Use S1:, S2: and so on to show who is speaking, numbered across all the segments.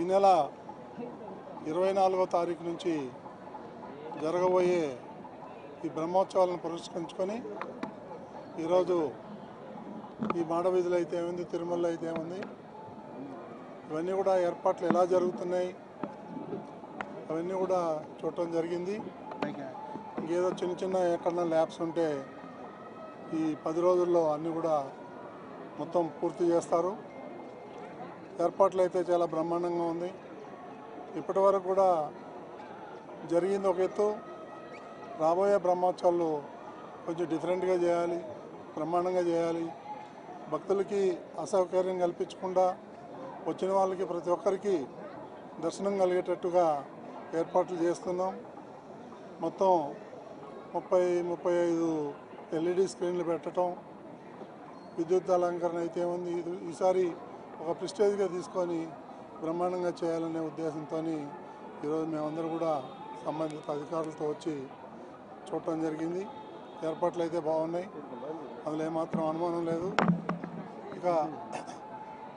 S1: ఈ నెల ఇరవై నాలుగో తారీఖు నుంచి జరగబోయే ఈ బ్రహ్మోత్సవాలను పురస్కరించుకొని ఈరోజు ఈ మాడవీధులు అయితే ఏముంది తిరుమలలో అయితే ఏముంది ఇవన్నీ కూడా ఏర్పాట్లు ఎలా జరుగుతున్నాయి అవన్నీ కూడా చూడటం జరిగింది. ఇంకేదో చిన్న చిన్న ఎక్కడన్నా ల్యాబ్స్ ఉంటే ఈ పది రోజుల్లో అన్నీ కూడా మొత్తం పూర్తి చేస్తారు. ఏర్పాట్లు అయితే చాలా బ్రహ్మాండంగా ఉంది. ఇప్పటి వరకు కూడా జరిగింది ఒక ఎత్తు. రాబోయే బ్రహ్మోత్సవాలు కొంచెం డిఫరెంట్గా చేయాలి బ్రహ్మాండంగా చేయాలి. భక్తులకి అసౌకర్యం కల్పించకుండా వచ్చిన వాళ్ళకి ప్రతి ఒక్కరికి దర్శనం కలిగేటట్టుగా ఏర్పాట్లు చేస్తున్నాం. మొత్తం ముప్పై ముప్పై ఐదు ఎల్ఈడి స్క్రీన్లు పెట్టడం విద్యుత్ అలంకరణ అయితే ఉంది ఇది ఈసారి ఒక ప్రిస్టేజ్గా తీసుకొని బ్రహ్మాండంగా చేయాలనే ఉద్దేశంతో ఈరోజు మేమందరూ కూడా సంబంధిత అధికారులతో వచ్చి చూడటం జరిగింది. ఏర్పాట్లు అయితే బాగున్నాయి. అందులో ఏమాత్రం అనుమానం లేదు. ఇక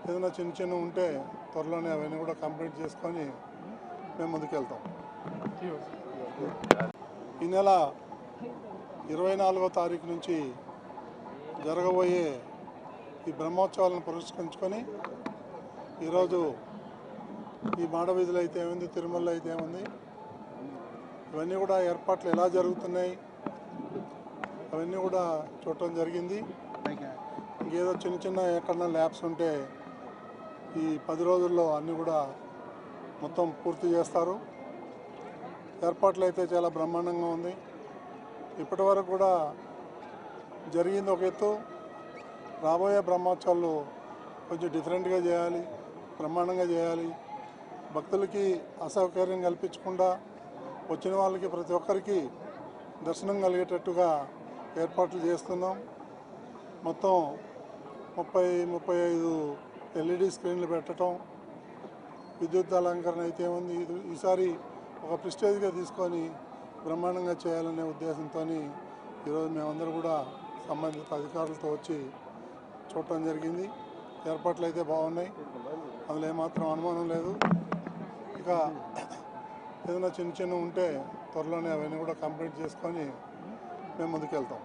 S1: ఏదైనా చిన్న చిన్న ఉంటే త్వరలోనే అవన్నీ కూడా కంప్లీట్ చేసుకొని మేము ముందుకెళ్తాం. ఈ నెల ఇరవై నాలుగో తారీఖు నుంచి జరగబోయే ఈ బ్రహ్మోత్సవాలను పురస్కరించుకొని ఈరోజు ఈ మాడవీధులు అయితే ఏముంది తిరుమలలో అయితే ఏముంది? ఇవన్నీ కూడా ఏర్పాట్లు ఎలా జరుగుతున్నాయి? అవన్నీ కూడా చూడటం జరిగింది. ఇంకేదో చిన్న చిన్న ఎక్కడన్నా ల్యాబ్స్ ఉంటే ఈ పది రోజుల్లో అన్నీ కూడా మొత్తం పూర్తి చేస్తారు. ఏర్పాట్లు అయితే చాలా బ్రహ్మాండంగా ఉంది. ఇప్పటి వరకు కూడా జరిగింది ఒక ఎత్తు. రాబోయే బ్రహ్మోత్సవాలు కొంచెం డిఫరెంట్గా చేయాలి బ్రహ్మాండంగా చేయాలి. భక్తులకి అసౌకర్యం కల్పించకుండా వచ్చిన వాళ్ళకి ప్రతి ఒక్కరికి దర్శనం కలిగేటట్టుగా ఏర్పాట్లు చేస్తున్నాం. మొత్తం ముప్పై ముప్పై ఐదు ఎల్ఈడి స్క్రీన్లు పెట్టడం విద్యుత్ అలంకరణ అయితే ఉంది ఇది ఈసారి ఒక ప్రిస్టేజ్గా తీసుకొని బ్రహ్మాండంగా చేయాలనే ఉద్దేశంతో ఈరోజు మేమందరం కూడా సంబంధిత అధికారులతో వచ్చి చూడటం జరిగింది. ఏర్పాట్లు అయితే బాగున్నాయి. అందులో ఏమాత్రం అనుమానం లేదు. ఇక ఏదైనా చిన్న చిన్న ఉంటే త్వరలోనే అవన్నీ కూడా కంప్లీట్ చేసుకొని మేము ముందుకెళ్తాం.